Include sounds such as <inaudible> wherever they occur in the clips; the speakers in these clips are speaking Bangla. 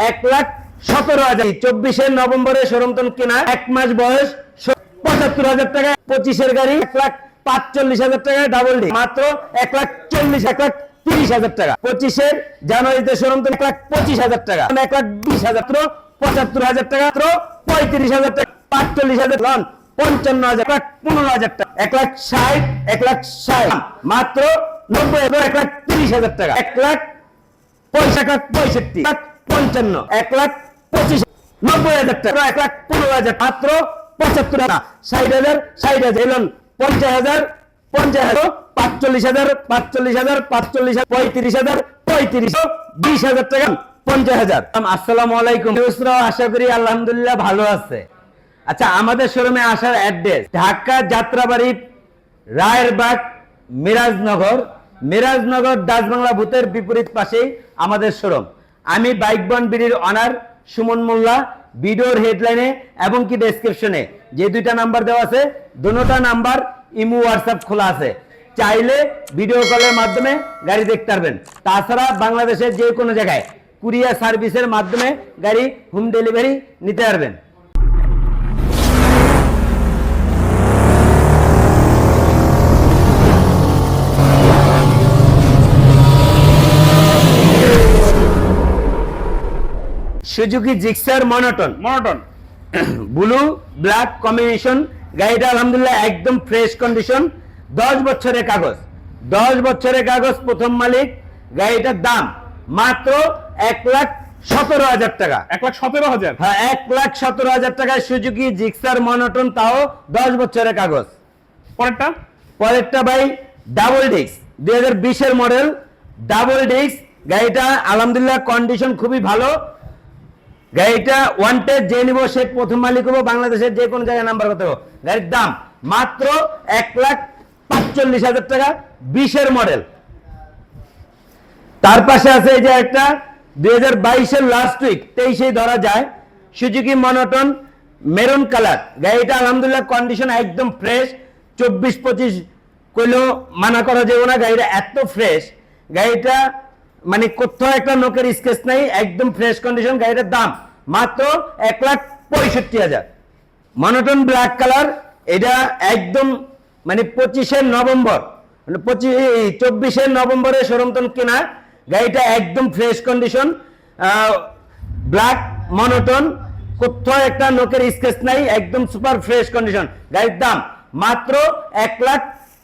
এক লাখ সতেরো হাজার চব্বিশের নভেম্বরে সরমতন কেনা এক মাস বয়স পঁচাত্তর হাজার টাকা পঁচিশের গাড়ি এক লাখ পাঁচচল্লিশ হাজার টাকা ডাবল ডি মাত্র এক লাখ চল্লিশ এক লাখ তিরিশ হাজার টাকা পঁচিশের জানুয়ারিতে সরমতন এক লাখ পঁচিশ হাজার টাকা মানে এক লাখ বিশ হাজার পঁচাত্তর হাজার টাকা পঁয়ত্রিশ হাজার টাকা পাঁচচল্লিশ হাজার লন পঞ্চান্ন হাজার লাখ পনেরো হাজার টাকা এক লাখ ষাট এক লাখ ষাট মাত্র নব্বই হাজার এক লাখ তিরিশ হাজার টাকা এক লাখ পঁয়ষট্টি লাখ পঞ্চান্ন, এক লাখ পঁচিশ, নব্বই হাজার টাকা, এক লাখ পনেরো হাজার, মাত্র পঁচাত্তর ষাট হাজার ষাট হাজার পঞ্চাশ হাজার পঞ্চাশ হাজার, পাঁচচল্লিশ হাজার পাঁচচল্লিশ হাজার, পাঁচচল্লিশ পঁয়ত্রিশ হাজার, পঁয়ত্রিশ বিশ হাজার টাকা, পঞ্চাশ হাজার। আলাইকুম আশা করি আলহামদুলিল্লাহ ভালো আছে। আচ্ছা আমাদের শোরুমে আসার অ্যাড্রেস, ঢাকা যাত্রাবাড়ি, রায়েরবাগ, মিরাজনগর। মিরাজনগর ডাচবাংলা ভূতের বিপরীত পাশেই আমাদের শোরুম। আমি বাইক বন বিড়ির অনার সুমন মোল্লা, ভিডিওর হেডলাইনে এবং কি ডেসক্রিপশনে যে দুইটা নাম্বার দেওয়া আছে, দুটা নাম্বার ইমু হোয়াটসঅ্যাপ খোলা আছে। চাইলে ভিডিও কলের মাধ্যমে গাড়ি দেখতে পারবেন। তাছাড়া বাংলাদেশের যে কোনো জায়গায় কুরিয়ার সার্ভিসের মাধ্যমে গাড়ি হোম ডেলিভারি নিতে পারবেন। Suzuki Gixxer monotone. Monotone. Blue black combination গাড়িটা আলহামদুলিল্লাহ একদম ফ্রেশ কন্ডিশন। দশ বছরের কাগজ। দশ বছরের কাগজ প্রথম মালিক। গাড়িটার দাম মাত্র এক লাখ সতেরো হাজার টাকা। এক লাখ সতেরো হাজার? হ্যাঁ এক লাখ সতেরো হাজার টাকায় সুজুকি জিক্সার মনোটন তাও দশ বছরের কাগজ। পরেরটা? পরেরটা ভাই ডাবল ডিস্ক দুই হাজার বিশের মডেল। ডাবল ডিস্ক গাড়িটা আলহামদুলিল্লাহ কন্ডিশন খুবই ভালো। গাড়িটা ওয়ান টেস্ট যে নিবো, সে প্রথম মালিক হব, বাংলাদেশের যে কোনো জায়গায় নাম্বার করতে হবে। গাড়ির দাম মাত্র এক লাখ পাঁচচল্লিশ হাজার টাকা, বিশের মডেল তার পাশে আছে এই যে একটা, দুই হাজার বাইশের লাস্ট উইক তেইশেই ধরা যায় সুজুকি মনোটন মেরুন কালার গাড়িটা আলহামদুলিল্লাহ কন্ডিশন একদম ফ্রেশ চব্বিশ পঁচিশ কইলেও মানা করা যাবে না, গাড়িটা এত ফ্রেশ গাড়িটা মানে কোথাও একটা নোকের স্কেচ নাই একদম ফ্রেশ কন্ডিশন গাড়িটার দাম মাত্র এক লাখ পঁয়ষট্টি হাজার। মনোটন ব্ল্যাক কালার এটা একদম মানে পঁচিশে নভেম্বর মানে পঁচিশ চব্বিশে নভেম্বরে সরমতন কেনা গাড়িটা একদম ফ্রেশ কন্ডিশন ব্ল্যাক মনোটন কোথাও একটা নোকের স্কেচ নাই একদম সুপার ফ্রেশ কন্ডিশন গাড়ির দাম মাত্র এক লাখ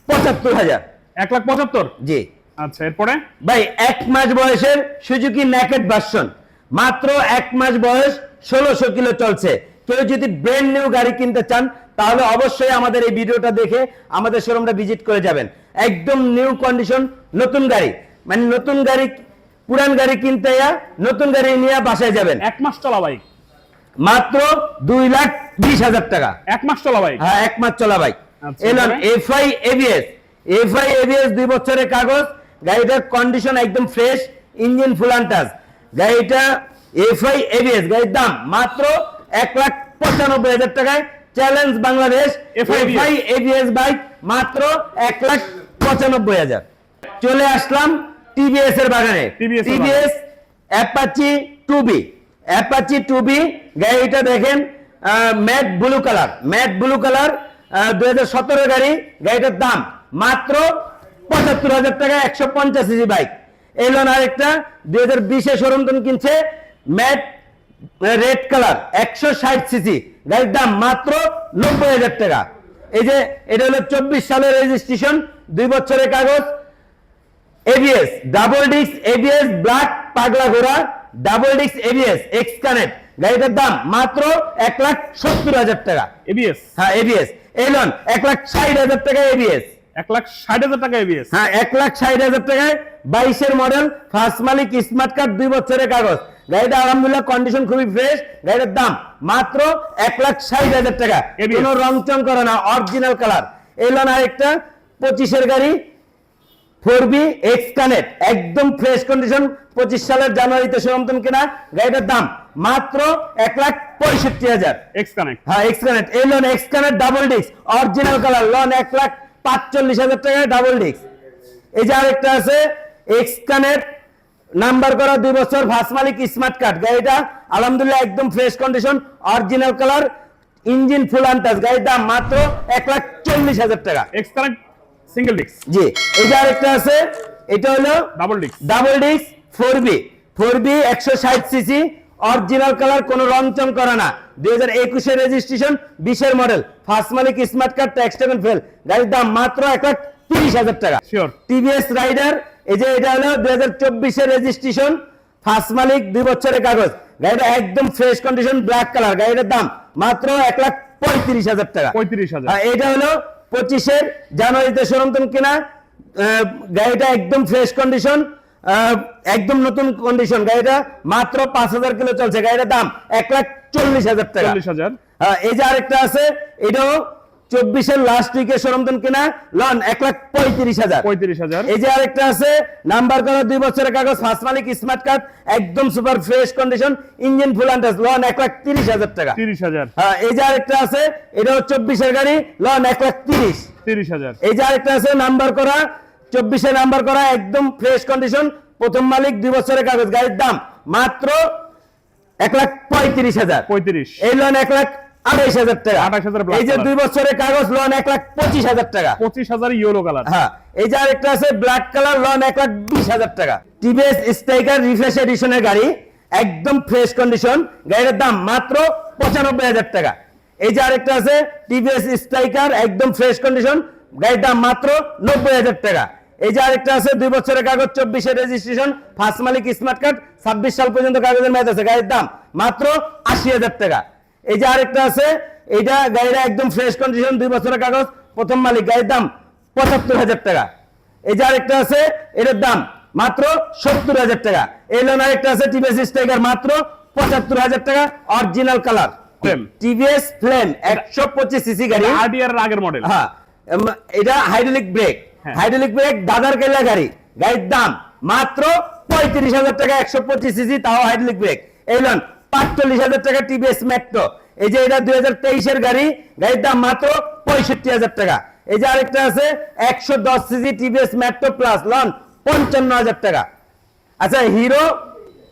পঁচাত্তর হাজার। এক লাখ পঁচাত্তর? জি। আচ্ছা এরপরে? ভাই এক মাস বয়সের সুজুকি ন্যাকেট ভার্সন মাত্র এক মাস বয়স ষোলোশো কিলো চলছে। কেউ যদি ব্র্যান্ড নিউ গাড়ি কিনতে চান তাহলে অবশ্যই আমাদের এই ভিডিওটা দেখে আমাদের শোরুমটা ভিজিট করে যাবেন। একদম নিউ কন্ডিশন নতুন গাড়ি। মানে নতুন গাড়ি পুরান গাড়ি কিনতে নতুন গাড়ি নিয়ে বাসায় যাবেন। এক মাস চলা বাইক মাত্র দুই লাখ বিশ হাজার টাকা। এক মাস চলা বাইক হ্যাঁ এক মাস চলা বাইক আচ্ছা, Elon? FI ABS. FI ABS দুই বছরের কাগজ গাড়িটার কন্ডিশন একদম ফ্রেশ ইঞ্জিন ফুল আনটাস গাড়িটা এফআই এবিএস গাড়ির দাম মাত্র এক লাখ পঁচানব্বই হাজার টাকায়। Challenge Bangladesh FI ABS bike মাত্র এক লাখ পঁচানব্বই হাজার। চলে আসলাম টিভিএস এর বাগানে। TVS Apache two B Apache two B গাড়িটা দেখেন matte blue colour matte blue colour দুই হাজার সতেরো গাড়ি গাড়িটার দাম মাত্র পঁচাত্তর হাজার টাকা একশো পঞ্চাশ সিসি বাইক। এলন আরেকটা দুই হাজার বিশে সরন্তন কিনছে ম্যাট রেড কালার একশো ষাট সিসি। গাড়ির দাম মাত্র নব্বই হাজার টাকা। এই যে এটা হলো চব্বিশ সালের রেজিস্ট্রেশন দুই বছরের কাগজ। ABS double disc ABS black পাগলা ঘোড়া double disc ABS X connect গাড়িটার দাম মাত্র এক লাখ সত্তর হাজার টাকা। এবিএস হ্যাঁ এবিএস এলন এক লাখ ষাট হাজার টাকা এবিএস এক লাখ ষাট হাজার টাকা এবিএস হ্যাঁ এক লাখ ষাট হাজার টাকায় বাইশের মডেল ফার্স্ট মালিক স্মার্ট কার্ড দুই বছরের কাগজ। গাড়িটা আলহামদুলিল্লাহ কন্ডিশন খুবই ফ্রেশ গাড়িটার দাম মাত্র এক লাখ ষাট হাজার টাকা। কোনো রং চং করে না অরিজিনাল কালার এলন আরেকটা পঁচিশের গাড়ি ফোর বি এক্স কানেক্ট একদম ফ্রেশ কন্ডিশন পঁচিশ সালের জানুয়ারিতে সমান্তন কেনা গাড়িটার দাম মাত্র এক লাখ পঁয়ষট্টি হাজার। এক্স কানেক্ট হ্যাঁ এক্স কানেক্ট এই loan X connect double disc original colour loan এক লাখ পাঁচচল্লিশ হাজার টাকায় ডাবল ডিস্ক এই যে আরেকটা আছে এক্স কানেক্ট নাম্বার করা দুই বছর ফার্স্ট মালিক স্মার্ট কার্ড গাড়িটা আলহামদুলিল্লাহ একদম fresh condition original colour engine full আনটাস গাড়ির দাম মাত্র এক লাখ চল্লিশ হাজার টাকা। এক্স কানেক্ট সিঙ্গেল ডিস্ক জি এটা আরেকটা আছে এটা হলো double disc double disc four B four B একশো ষাট সিসি অরিজিনাল কালার কোনো রং চং করা না। দুই হাজার একুশের রেজিস্ট্রেশন বিশের মডেল ফার্স্ট মালিক স্মার্ট কার্ড ট্যাক্স ফেল গাড়ির দাম মাত্র এক লাখ তিরিশ হাজার টাকা। টিভিএস রাইডার এই যে এটা হলো দুই হাজার চব্বিশের রেজিস্ট্রেশন ফার্স্ট মালিক দুই বছরের কাগজ। গাড়িটা একদম ফ্রেশ কন্ডিশন ব্ল্যাক কালার গাড়িটার দাম মাত্র এক লাখ পঁয়ত্রিশ হাজার টাকা। পঁয়ত্রিশ হাজার। এটা হলো পঁচিশের জানুয়ারিতে সরন্তন কেনা। গাড়িটা একদম ফ্রেশ কন্ডিশন একদম নতুন কন্ডিশন গাড়িটা মাত্র পাঁচ হাজার কিলো চলছে। গাড়িটার দাম এক লাখ চল্লিশ হাজার টাকা। চল্লিশ হাজার। এই যে আরেকটা আছে এটাও চব্বিশের লাস্ট উইকে সরন্তন কেনা? লন এক লাখ পঁয়ত্রিশ হাজার। পঁয়ত্রিশ হাজার। এই যে আরেকটা আছে নাম্বার করা দুই বছরের কাগজ ফার্স্ট মালিক স্মার্ট কার্ড একদম super fresh condition engine full আন্টাস loan এক লাখ তিরিশ হাজার টাকা। তিরিশ হাজার। হ্যাঁ এই যে আরেকটা আছে এটাও চব্বিশের গাড়ি লন এক লাখ তিরিশ। তিরিশ হাজার। এই যে আরেকটা আছে নাম্বার করা চব্বিশে নাম্বার করা একদম ফ্রেশ কন্ডিশন প্রথম মালিক দুই বছরের কাগজ গাড়ির দাম মাত্র এক লাখ পঁয়ত্রিশ হাজার। পঁয়ত্রিশ। এই লোন এক লাখ আঠাইশ হাজার টাকা। 28,000 black এই যে দুই বছরের কাগজ লোন এক লাখ পঁচিশ হাজার টাকা। পঁচিশ হাজার ইয়েলো কালার হ্যাঁ এই যে আরেকটা আছে ব্ল্যাক কালার লোন এক লাখ বিশ হাজার টাকা। টিভিএস স্ট্রাইকার রিফ্রেশ এডিশনের গাড়ি একদম ফ্রেশ কন্ডিশন গাড়ির দাম মাত্র পঁচানব্বই হাজার টাকা। এই যে আরেকটা আছে টিভিএস স্ট্রাইকার একদম ফ্রেশ কন্ডিশন গাড়ির দাম মাত্র নব্বই হাজার টাকা। এই যে আরেকটা আছে দুই বছরের কাগজ চব্বিশে রেজিস্ট্রেশন ফার্স্ট মালিক স্মার্ট কার্ড ছাব্বিশ সাল পর্যন্ত কাগজের মেয়াদ আছে। গাড়ির দাম মাত্র আশি হাজার টাকা। এই যে আরেকটা আছে এইটা গাড়িটা একদম ফ্রেশ কন্ডিশন দুই বছরের কাগজ প্রথম মালিক গাড়ির দাম পঁচাত্তর হাজার টাকা। এই যে আরেকটা আছে এটার দাম মাত্র সত্তর হাজার টাকা। এই লোন আরেকটা আছে টিভিএস স্ট্রাইকার মাত্র পঁচাত্তর হাজার টাকা অরিজিনাল কালার টিভিএস ফ্লেম একশো পঁচিশ সিসি গাড়ি। আগের মডেল হ্যাঁ এটা হাইড্রোলিক ব্রেক। হাইড্রোলিক ব্রেক দাদার কেলা গাড়ি। গাড়ির দাম মাত্র পঁয়ত্রিশ হাজার টাকা একশো পঁচিশ সিসি তাও হাইড্রোলিক ব্রেক এই লোন পাঁচচল্লিশ হাজার টাকা টিভিএস মেট্রো এই যে এটা দুই হাজার তেইশের গাড়ি গাড়ির দাম মাত্র পঁয়ষট্টি হাজার টাকা। এই যে আরেকটা আছে একশো দশ CC TVS Metro plus loan পঞ্চান্ন হাজার টাকা। আচ্ছা হিরো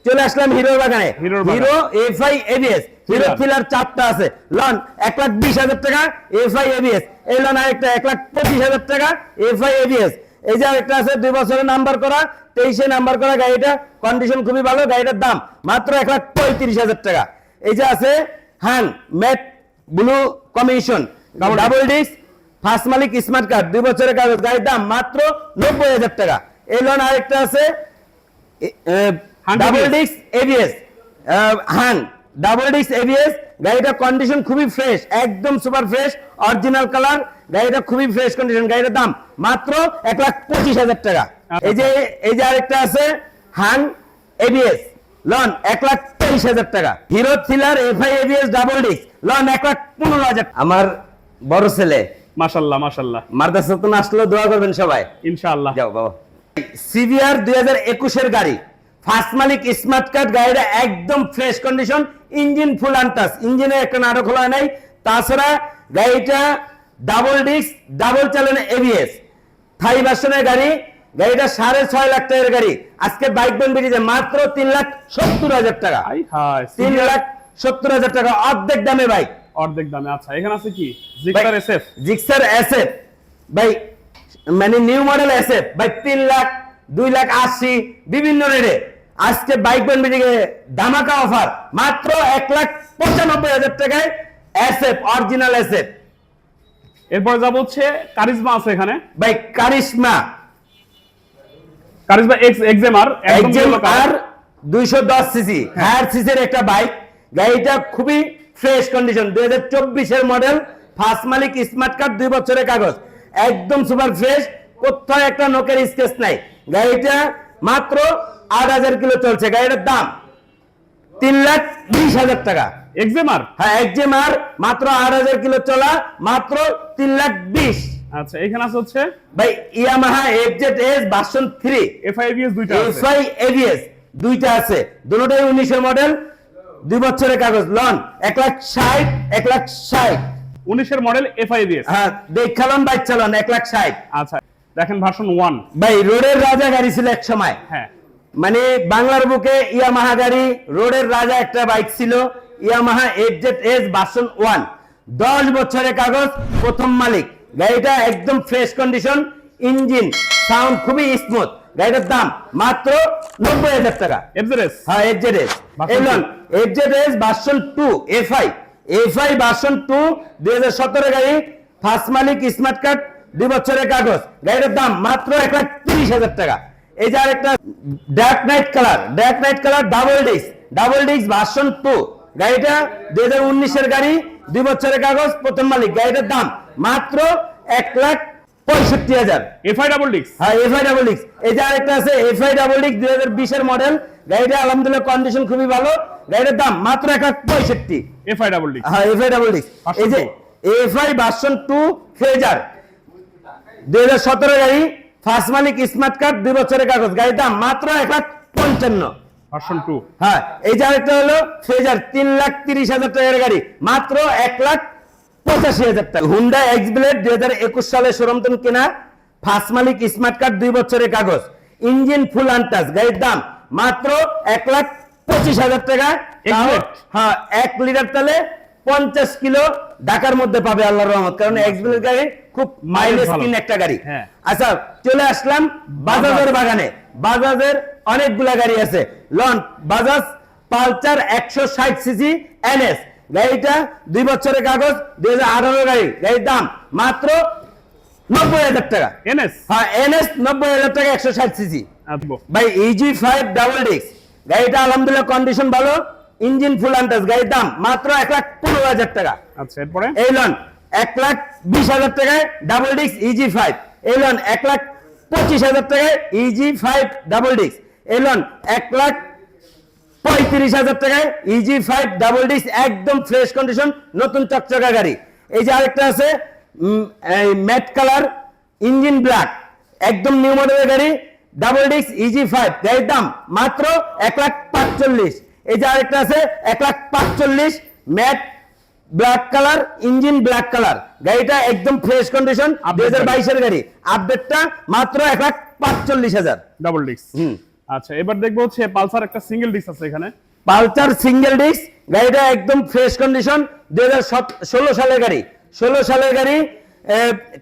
চলে আসলাম হিরোর বাগানে। হিরোর বাগান। Hero FI ABS. Hero. Thriller চারটা আছে। লন এক লাখ বিশ হাজার টাকা এফ এফআই এবিএস এই লন আরেকটা এক লাখ পঁচিশ হাজার টাকা এফ এফআই এবিএস এই যে আরেকটা আছে দুই বছরের নাম্বার করা তেইশে নাম্বার করা গাড়িটা কন্ডিশন খুবই ভালো গাড়িটার দাম মাত্র এক লাখ পঁয়ত্রিশ হাজার টাকা। এই যে আছে hang matte blue commission double disc first মালিক স্মার্ট কার্ড দুই বছরের কাগজ গাড়ির দাম মাত্র নব্বই হাজার টাকা। এই লোন আরেকটা আছে ডাবল ডিস্ক এবিএস হাং ডাবল ডিস্ক এবিএস গাড়িটা কন্ডিশন খুবই ফ্রেশ একদম সুপার ফ্রেশ অরিজিনাল কালার গাড়িটা খুবই ফ্রেশ কন্ডিশন গাড়িটার দাম মাত্র এক লাখ পঁচিশ হাজার টাকা। এই যে এই যে আরেকটা আছে হাং এবিএস লন এক লাখ তেইশ হাজার টাকা। Hero Thriller FI ABS double disc loan এক লাখ পনেরো হাজার আমার বড় ছেলে। মাশাল্লাহ মাশাল্লাহ। মাদ্রাসা তো আসলেও দোয়া করবেন সবাই। ইনশাআল্লাহ। যাও বাবা। সিভিআর দুই হাজার একুশের গাড়ি ফার্স্ট মালিক স্মার্ট কার্ড গাড়িটা একদম ফ্রেশ কন্ডিশন ইঞ্জিন ফুল আনটাস ইঞ্জিনে একটা নাটক খোলা নাই। তাছাড়া গাড়িটা ডাবল ডিস্ক ডাবল চালান এবিএস থাই ভার্সনের গাড়ি গাড়িটা সাড়ে ছয় লাখ টাকার গাড়ি। আজকে বাইক ব্যান্ড বেরিয়েছে মাত্র তিন লাখ সত্তর হাজার টাকা। তিন লাখ সত্তর হাজার টাকা অর্ধেক দামে বাইক অর্ধেক দামে আচ্ছা এখানে আছে কি? জিক্সার এসএফ জিক্সার এসএফ ভাই মানে নিউ মডেল এসএফ ভাই তিন লাখ দুই লাখ আশি বিভিন্ন রেটে আজকে বাইক ব্যান্ড ধামাকা অফার মাত্র এক লাখ পঁচানব্বই হাজার টাকায় এসএফ অরিজিনাল এসএফ এরপরে যাব হচ্ছে কারিজমা আছে এখানে। ভাই কারিশমা কারিজমা এক্স এক্সএমআর একদম একজন yellow color। আর দুইশো দশ সিসি হায়ার সিসির একটা বাইক গাড়িটা খুবই ফ্রেশ কন্ডিশন দুই হাজার চব্বিশের মডেল ফার্স্ট মালিক স্মার্ট কার্ড দুই বছরের কাগজ। একদম সুপার ফ্রেশ কোথাও একটা নোকের স্কেচ নাই। গাড়িটা মাত্র আট হাজার কিলো চলছে গাড়িটার দাম তিন লাখ বিশ হাজার টাকা। এক্সএমআর? হ্যাঁ একজেম আর মাত্র আট হাজার কিলো চলা মাত্র তিন লাখ বিশ। আচ্ছা এখানে আছে হচ্ছে? ভাই Yamaha FZ S version three. FI ABS দুইটা আছে। এফআই এবিএস দুইটা আছে। দুটোটাই উনিশের মডেল দুই বছরের কাগজ। লন এক লাখ ষাট এক লাখ ষাট। 19 এর মডেল এফআইবিএস হ্যাঁ দেখালাম বাইক চালান এক লাখ ষাট। আচ্ছা দেখেন ভার্সন 1 ভাই রোডের রাজা গাড়ি ছিল এক সময়। হ্যাঁ। মানে বাংলার বুকে ইয়ামাহা গাড়ি রোডের রাজা একটা বাইক ছিল ইয়ামাহা এফজেড এস বাসন ওয়ান দশ বছরের কাগজ প্রথম মালিক। গাড়িটা একদম ফ্রেশ কন্ডিশন ইঞ্জিন সাউন্ড খুবই স্মুথ গাড়িটার দাম মাত্র নব্বই হাজার টাকা। এফজেডএস? হ্যাঁ FZS. Elon FZS version two FI FI version two দুই হাজার সতেরো গাড়ি ফার্স্ট মালিক স্মার্ট কার্ড দুই বছরের কাগজ। গাড়িটার দাম মাত্র এক লাখ তিরিশ হাজার টাকা। এই যে আরেকটা dark night colour dark night colour double disc double disc version two গাড়িটা দুই হাজার উনিশের গাড়ি দুই বছরের কাগজ প্রথম মালিক। গাড়িটার দাম মাত্র এক লাখ পঁয়ষট্টি হাজার। এফআই ডাবল ডিক্স হ্যাঁ এফআই ডাবল ডিক্স এই যে আরেকটা আছে এফআই ডাবল ডিক্স দুই হাজার বিশের মডেল গাড়িটা আলহামদুলিল্লাহ কন্ডিশন খুবই ভালো। গাড়িটার দাম মাত্র এক লাখ পঁয়ষট্টি। এফআই ডাবল ডিক্স হ্যাঁ এফআই ডাবল ডিক্স এই যে এফআই ভার্সন টু ফ্রেজার দুই হাজার সতেরো গাড়ি ফার্স্ট মালিক স্মার্ট কার্ড দুই বছরের কাগজ। গাড়ির দাম মাত্র এক লাখ পঞ্চান্ন। টু হ্যাঁ এই যে আরেকটা হলো ফ্রেজার তিন লাখ তিরিশ হাজার টাকার গাড়ি। মাত্র এক লাখ পঁচাশি হাজার টাকা। হুন্ডা এক্স ব্লেড দুই হাজার একুশ সালে সরমতন কেনা। ফার্স্ট মালিক স্মার্ট কার্ড দুই বছরের কাগজ। ইঞ্জিন ফুল আনটাস গাড়ির দাম মাত্র এক লাখ পঁচিশ হাজার টাকা। হ্যাঁ এক লিটার তেলে পঞ্চাশ কিলো ঢাকার মধ্যে পাবে আল্লাহ রহমত। কারণ এক্স গাড়ি খুব মাইলেজ। কিন একটা গাড়ি। হ্যাঁ। আচ্ছা চলে আসলাম বাজাজের বাগানে। বাজাজের অনেকগুলা গাড়ি আছে। লন বাজাজ পালচার একশো ষাট সিসি এনএস। গাড়িটা দুই বছরের কাগজ দুই হাজার আঠারো গাড়ি। গাড়ির দাম মাত্র নব্বই হাজার টাকা। এনএস? হ্যাঁ এনএস নব্বই হাজার টাকা একশো ষাট সিসি। ভাই ইজি ফাইভ ডাবল ডিক্স গাড়িটা আলহামদুলিল্লাহ কন্ডিশন ভালো। ইঞ্জিন ফুল আন্টাস গাড়ির দাম মাত্র এক লাখ পনেরো হাজার টাকা। আচ্ছা এরপরে? এই লন এক লাখ বিশ হাজার টাকায় ডাবল ডিস্ক ইজি ফাইভ এই লন এক লাখ পঁচিশ হাজার টাকায় ইজি ফাইভ ডাবল ডিস্ক এই লন এক লাখ পঁয়ত্রিশ হাজার টাকায় ইজি ফাইভ ডাবল ডিস্ক একদম ফ্রেশ কন্ডিশন নতুন চকচকা গাড়ি। এই যে আরেকটা আছে ম্যাট কালার ইঞ্জিন ব্ল্যাক একদম নিউ মডেলের গাড়ি ডাবল ডিক্স ইজি ফাইভ গাড়ির দাম মাত্র এক লাখ পাঁচচল্লিশ। এই যে আরেকটা আছে এক লাখ পাঁচচল্লিশ matte black colour engine black colour. গাড়িটা একদম ফ্রেশ কন্ডিশন দুই হাজার বাইশের গাড়ি। আপডেটটা মাত্র এক লাখ পাঁচচল্লিশ হাজার। ডাবল ডিক্স হুম। আচ্ছা এবার দেখব হচ্ছে পালসার একটা সিঙ্গেল ডিক্স আছে এখানে। পালচার সিঙ্গেল ডিস্ক গাড়িটা একদম ফ্রেশ কন্ডিশন দুই হাজার ষোলো সালের গাড়ি। ষোলো সালের গাড়ি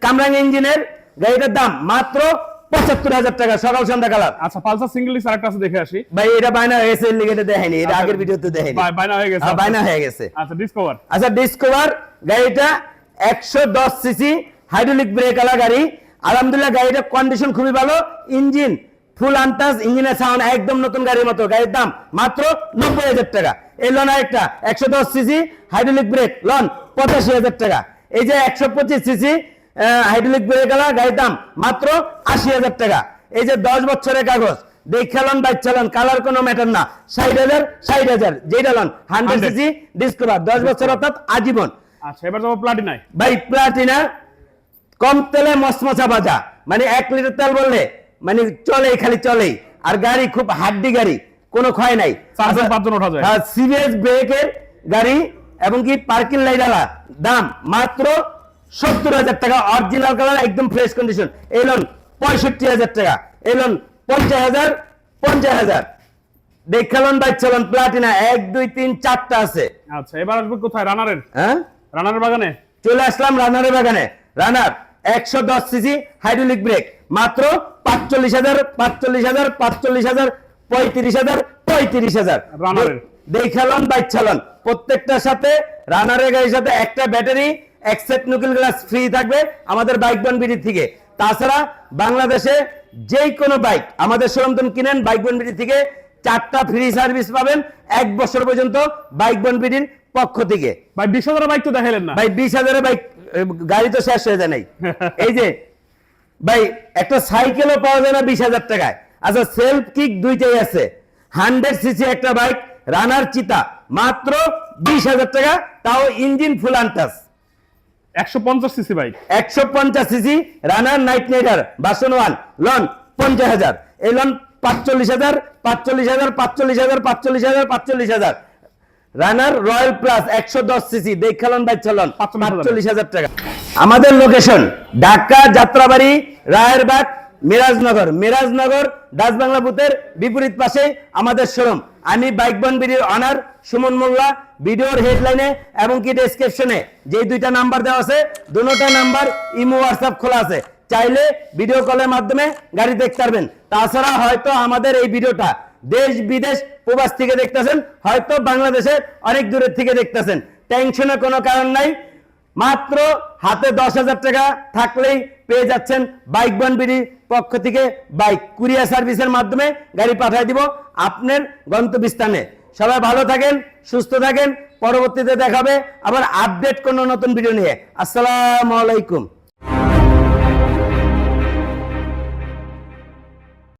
কামরাং ইঞ্জিনের। গাড়িটার দাম মাত্র পঁচাত্তর হাজার টাকা সকাল সন্ধ্যা কালার। আচ্ছা পালসার সিঙ্গেল আরেকটা আছে দেখে আসি। ভাই এটা বায়না হয়েছে এর লিগে এটা এটা আচ্ছা, আগের ভিডিওতে বায়না হয়ে গেছে হ্যাঁ, বায়না হয়ে গেছে। আচ্ছা ডিসকভার আচ্ছা ডিসকভার গাড়িটা একশো দশ সিসি হাইড্রোলিক ব্রেক আলা গাড়ি। আলহামদুলিল্লাহ গাড়িটা কন্ডিশন খুবই ভালো। ইঞ্জিন ফুল আনটাস ইঞ্জিনের সাউন্ড একদম নতুন গাড়ির মতো। গাড়ির দাম মাত্র নব্বই হাজার টাকা। এই লোন একটা একশো দশ সিসি হাইড্রোলিক ব্রেক লোন পঁচাশি হাজার টাকা। এই যে একশো পঁচিশ সিসি হাইড্রোলিক ব্রেক আলা গাড়ির দাম মাত্র আশি হাজার টাকা। এই যে দশ বছরের কাগজ দেখলাম বাইক চালান কালার কোনো ম্যাটার না। ষাট হাজার ষাট হাজার যেটা লন হান্ড্রেড 100 সিসি ডিসকভার দশ বছর অর্থাৎ আজীবন। আচ্ছা এবার যাব প্লাটিনায় ভাই প্লাটিনা কম তেলে মসমসা বাজা। মানে এক লিটার তেল বললে মানে চলেই খালি চলেই। আর গাড়ি খুব হাড্ডি গাড়ি কোনো ক্ষয় নাই। ওঠা যায়। হ্যাঁ ব্রেকের গাড়ি এবং কি পার্কিং লাইট দাম মাত্র সত্তর হাজার টাকা অরিজিনাল কালার একদম ফ্রেশ কন্ডিশন এলন পঁয়ষট্টি হাজার টাকা। এলন পঞ্চাশ হাজার পঞ্চাশ হাজার। দেখালন বাইচালন প্লাটিনা এক দুই তিন চারটা আছে। আচ্ছা এবার আসবে কোথায়? রানারের? হ্যাঁ? রানারের বাগানে? চলে আসলাম রানারের বাগানে। রানার একশো দশ সিসি হাইড্রোলিক ব্রেক মাত্র পাঁচচল্লিশ হাজার পাঁচচল্লিশ হাজার পাঁচচল্লিশ হাজার পঁয়ত্রিশ হাজার পঁয়ত্রিশ হাজার। রানারের। দেখালন বাইক চালন প্রত্যেকটার সাথে রানারের গাড়ির সাথে একটা ব্যাটারি এক সেট নুকিল গ্লাস ফ্রি থাকবে আমাদের বাইক বনবিডি থেকে। তাছাড়া বাংলাদেশে যে কোনো বাইক আমাদের সরমতন কিনেন বাইক বনবিডি থেকে চারটা ফ্রি সার্ভিস পাবেন এক বছর পর্যন্ত বাইক বনবিডির পক্ষ থেকে। ভাই বিশ হাজার বাইক তো দেখাইলেন না। ভাই বিশ হাজারের বাইক গাড়ি তো শেষ হয়ে যায় নাই। <laughs> এই যে ভাই একটা সাইকেলও পাওয়া যায় না বিশ হাজার টাকায়। আচ্ছা সেলফ কিক দুইটাই আছে। হান্ড্রেড সিসি একটা বাইক রানার চিতা মাত্র বিশ হাজার টাকা তাও ইঞ্জিন ফুল আনটাস একশো পঞ্চাশ সিসি বাইক। একশো পঞ্চাশ সিসি রানার নাইট নাইটার বাসন ওয়ান লন পঞ্চাশ হাজার। এই লন পাঁচচল্লিশ হাজার পাঁচচল্লিশ হাজার পাঁচচল্লিশ হাজার পাঁচচল্লিশ হাজার পাঁচচল্লিশ হাজার। রানার রয়্যাল প্লাস একশো দশ সিসি দেখালন বাই চলন 45,000 হাজার। টাকা। আমাদের লোকেশন ঢাকা যাত্রাবাড়ি রায়েরবাগ মিরাজনগর। মিরাজনগর ডাচ বাংলা বুথের বিপরীত পাশে আমাদের শোরুম। আমি বাইক বন ভিডিও অনার সুমন মোল্লা, ভিডিওর হেডলাইনে এবং কি ডেসক্রিপশনে যে দুইটা নাম্বার দেওয়া আছে দুটোটা নাম্বার ইমো হোয়াটসঅ্যাপ খোলা আছে। চাইলে ভিডিও কলের মাধ্যমে গাড়ি দেখতে পারবেন। তাছাড়া হয়তো আমাদের এই ভিডিওটা দেশ বিদেশ প্রবাস থেকে দেখতেছেন, হয়তো বাংলাদেশের অনেক দূরের থেকে দেখতেছেন। টেনশনের কোনো কারণ নাই। মাত্র হাতে দশ হাজার টাকা থাকলেই পেয়ে যাচ্ছেন বাইক বনবিডি পক্ষ থেকে বাইক কুরিয়ার সার্ভিসের মাধ্যমে গাড়ি পাঠিয়ে দিব আপনার গন্তব্যস্থানে। সবাই ভালো থাকেন, সুস্থ থাকেন, পরবর্তীতে দেখাবে আবার আপডেট কোনো নতুন ভিডিও নিয়ে। আসসালামু আলাইকুম।